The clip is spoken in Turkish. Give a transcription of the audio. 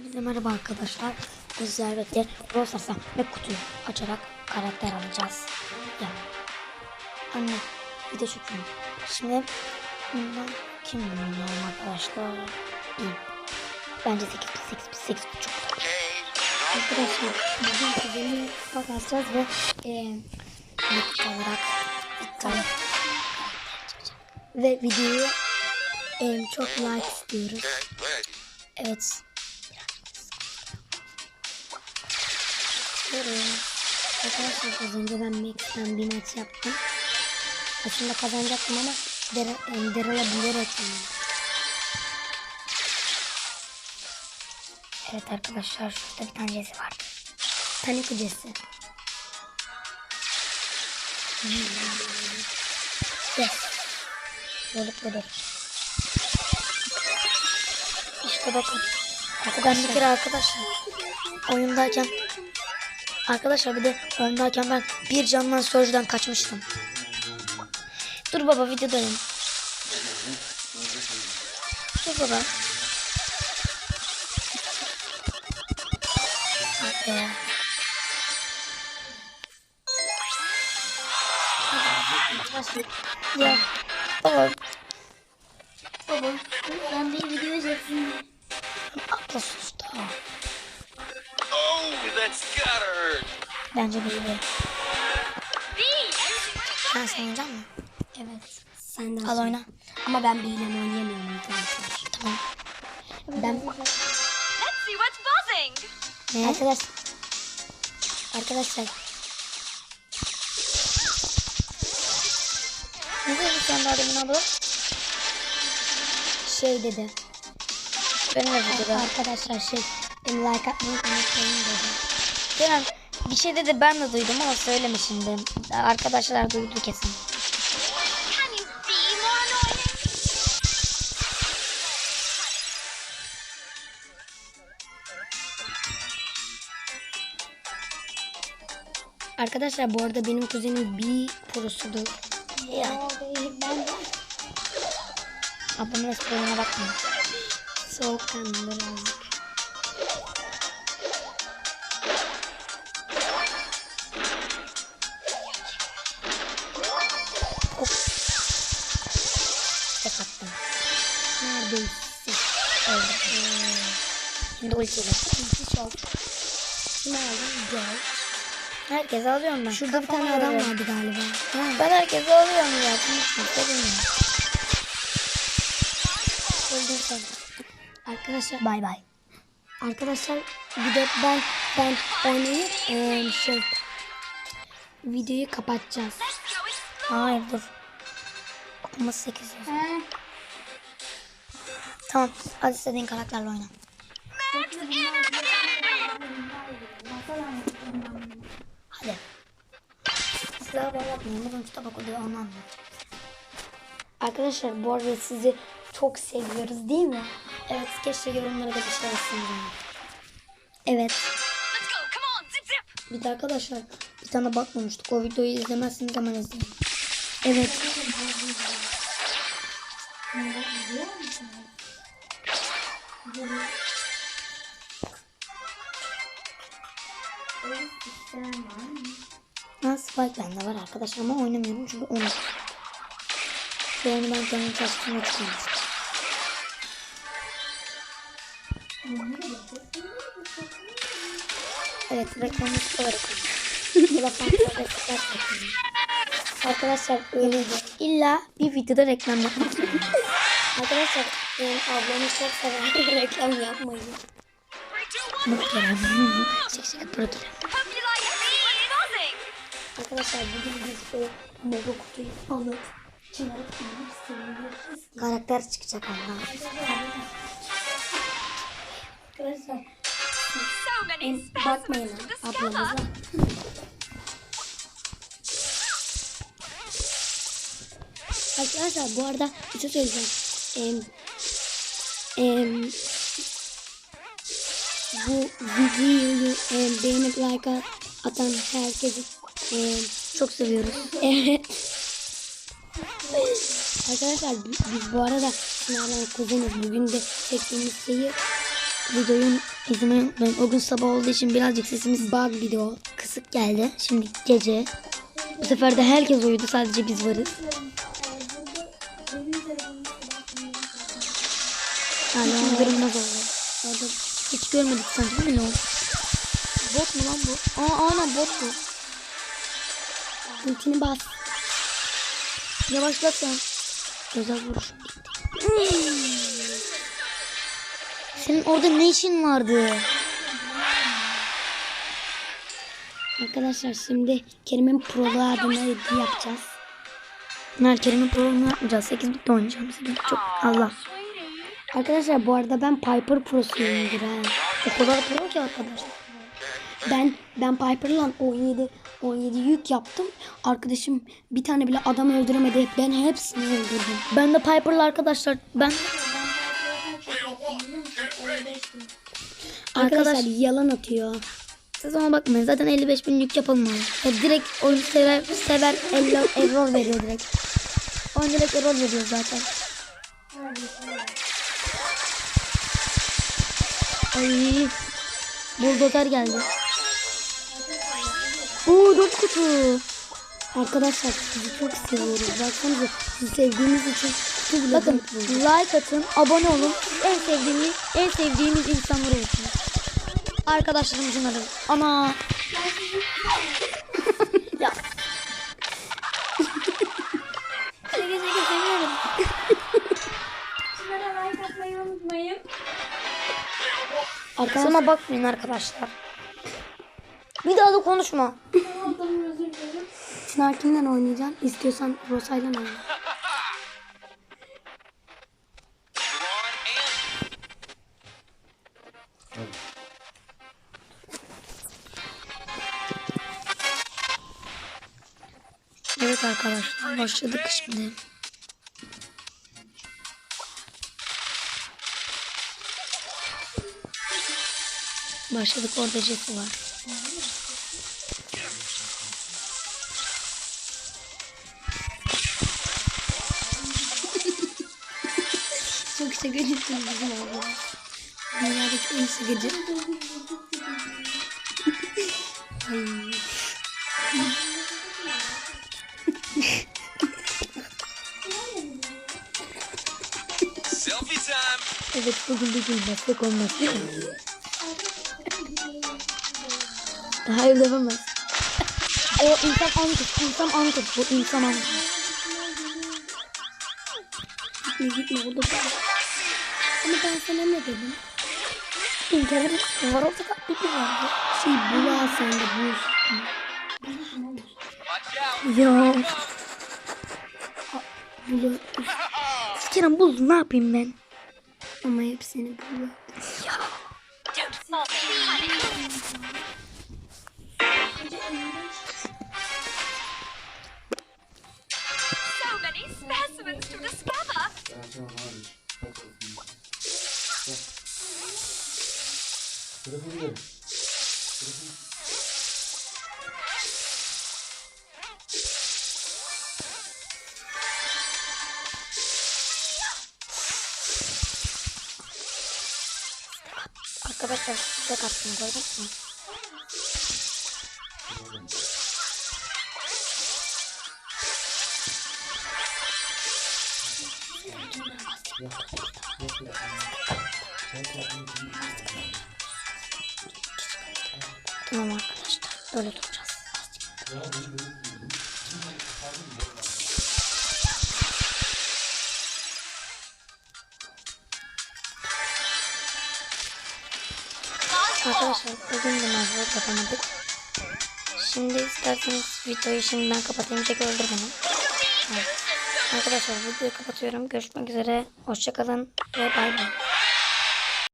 Hepinize merhaba arkadaşlar. Bizler Brawl Stars'a ve kutuyu açarak karakter alacağız. Ya. Anne çok iyi. Şimdi bundan kim bilmiyorum arkadaşlar. İyi. Bence 8 8 8 çok güzel. Arkadaşlar bugün kuzeni bakacağız ve e, ilk olarak olarak ve videoyu e, çok like istiyoruz. Evet. Bakıyorum. Arkadaşlar az önce ben Max'ten bir maç yaptım. Aslında kazanacaktım ama Daryl'a bilerek yenildim. Evet arkadaşlar şurada bir tane Jesse var. Panik Jesse. Yes. Bölük budur. İşte bakın. Ben bir kere arkadaşlar oyundayken arkadaşlar bir de oyundayken ben bir candan sözden kaçmıştım. Dur baba videodayım. Dur baba. Be. Ya. Baba Bence bir video. Sen oynayacak mısın? Evet. Sen de Al oyna. Ama ben bilen oynayamıyorum arkadaşlar. Tamam. Ben Let's see what's buzzing. Ne? Arkadaş. Arkadaşlar. Ne dedi sen daha demin abla? şey dedi. Ben de dedi. Arkadaşlar şey beni like atmayı unutmayın dedi. Kerem bir şey dedi ben de duydum ama söyleme şimdi. Arkadaşlar duydu kesin. Arkadaşlar bu arada benim kuzenim bir prosudur. Yani. ben Ablamın eski oyuna bakma. Tek attım. Neredeyse. Öldü. Şimdi ultiyle. Hiç yok. Kim aldın? Gel. Herkes alıyorum ben. Şurada bir tane adam vardı galiba. Ha, ben herkese alıyorum ya. Kimse bilmiyorum. Öldüm sen. Arkadaşlar Bay bay. Arkadaşlar bir de ben ben oynayıp eee, şey videoyu kapatacağız. Hayır dur. Okuması 8 yazıyor. Tamam. Hadi istediğin karakterle oyna. Hadi. Silah bağlatmayın. Bugün kitap oku diye onu anlatacağım. Arkadaşlar bu arada sizi çok seviyoruz değil mi? Evet keşke yorumlara da bir şey yazsınız. yani. Evet. Bir de arkadaşlar bir tane bakmamıştık. O videoyu izlemezsiniz hemen izleyin. Evet. Ha Spike bende var arkadaşlar ama oynamıyorum çünkü onu. Bu oyunu ben kendim çalıştığımda çıkmamıştım. Evet reklamı olarak Arkadaşlar öyleydi. İlla bir videoda reklam yapmak. Arkadaşlar benim ablamı çok seven reklam yapmayın. Three, two, one. Mutlu Kerem. Şık şık pro Kerem. Hope you like it. What's buzzing? Arkadaşlar bugün biz o mega kutuyu alıp çıkarıp seviyoruz. Karakter çıkacak ondan. Arkadaşlar So many bakmayın ablamıza. Arkadaşlar bu arada bir şey söyleyeceğim. Em, em, bu videoyu em, beğenip like atan herkesi em, Çok seviyoruz. Evet. Arkadaşlar bi- biz bu arada Sınavdan kuzeniz bugün de çektiğimiz şeyi videoyu izlemeyi unutmayın. O gün sabah olduğu için birazcık sesimiz Bug video. kısık geldi. Şimdi gece. Bu sefer de herkes uyudu. Sadece biz varız. Yani durulmaz oldu. Orada hiç görmedik sanki değil mi ne oldu? Bot mu lan bu? Aa aynen bot bu. Ultini bas. Yavaşlat sen. Özel vuruş. Senin orada ne işin vardı? Arkadaşlar şimdi Kerim'in prolu adına yapacağız. Merkerim'in programını yapmayacağız. 8 bitti oynayacağım. 8 bit çok Allah. Arkadaşlar bu arada ben Piper prosuyumdur ha. O kadar pro ki arkadaşlar. Ben ben Piper'la 17 17 yük yaptım. Arkadaşım bir tane bile adam öldüremedi. Ben hepsini öldürdüm. Ben de Piper'la arkadaşlar ben Arkadaşlar Arkadaş- yalan atıyor. siz ona bakmayın. Zaten 55 bin yük yapalım abi. Ya direkt oyun sever, sever error, error veriyor direkt. Oyun direkt error veriyor zaten. Ay. Buldozer geldi. Oo dört kutu. Arkadaşlar sizi çok seviyoruz. Baksanıza sizi sevdiğimiz için kutu bile Bakın like atın, abone olun. En sevdiğimiz, en sevdiğimiz insanlar olsun. Arkadaşlarımızın adı. Ana. ya. Arkadaşlar Sana bakmayın arkadaşlar. Bir daha da konuşma. Çınar kimden oynayacaksın? İstiyorsan Rosa'yla oyna. Evet arkadaşlar başladık şimdi. Başladık orada Jesse var. Çok şakacısınız bizim abla. Dünyadaki en şakacı. Ay. Selfie time. Evet bugün bir gün meslek olmaz Hayır dememez. O insan ankut, insan ankut. Bu insan ankut. Gitme gitme. Ama ben sana ne dedim? İnternet var olsa bir gün vardı. Şey bul al sen de out. Ya. Bul. Kerem bul ne yapayım ben? Ama hepsini bul. Don't Arkadaşlar size kattım gördünüz mü? Tamam arkadaşlar böyle duracağız. Arkadaşlar bugün de mazeret yapamadık. Şimdi isterseniz videoyu şimdiden kapatayım. Çek öldür beni. Evet. Arkadaşlar videoyu kapatıyorum. Görüşmek üzere. Hoşçakalın ve bay bay.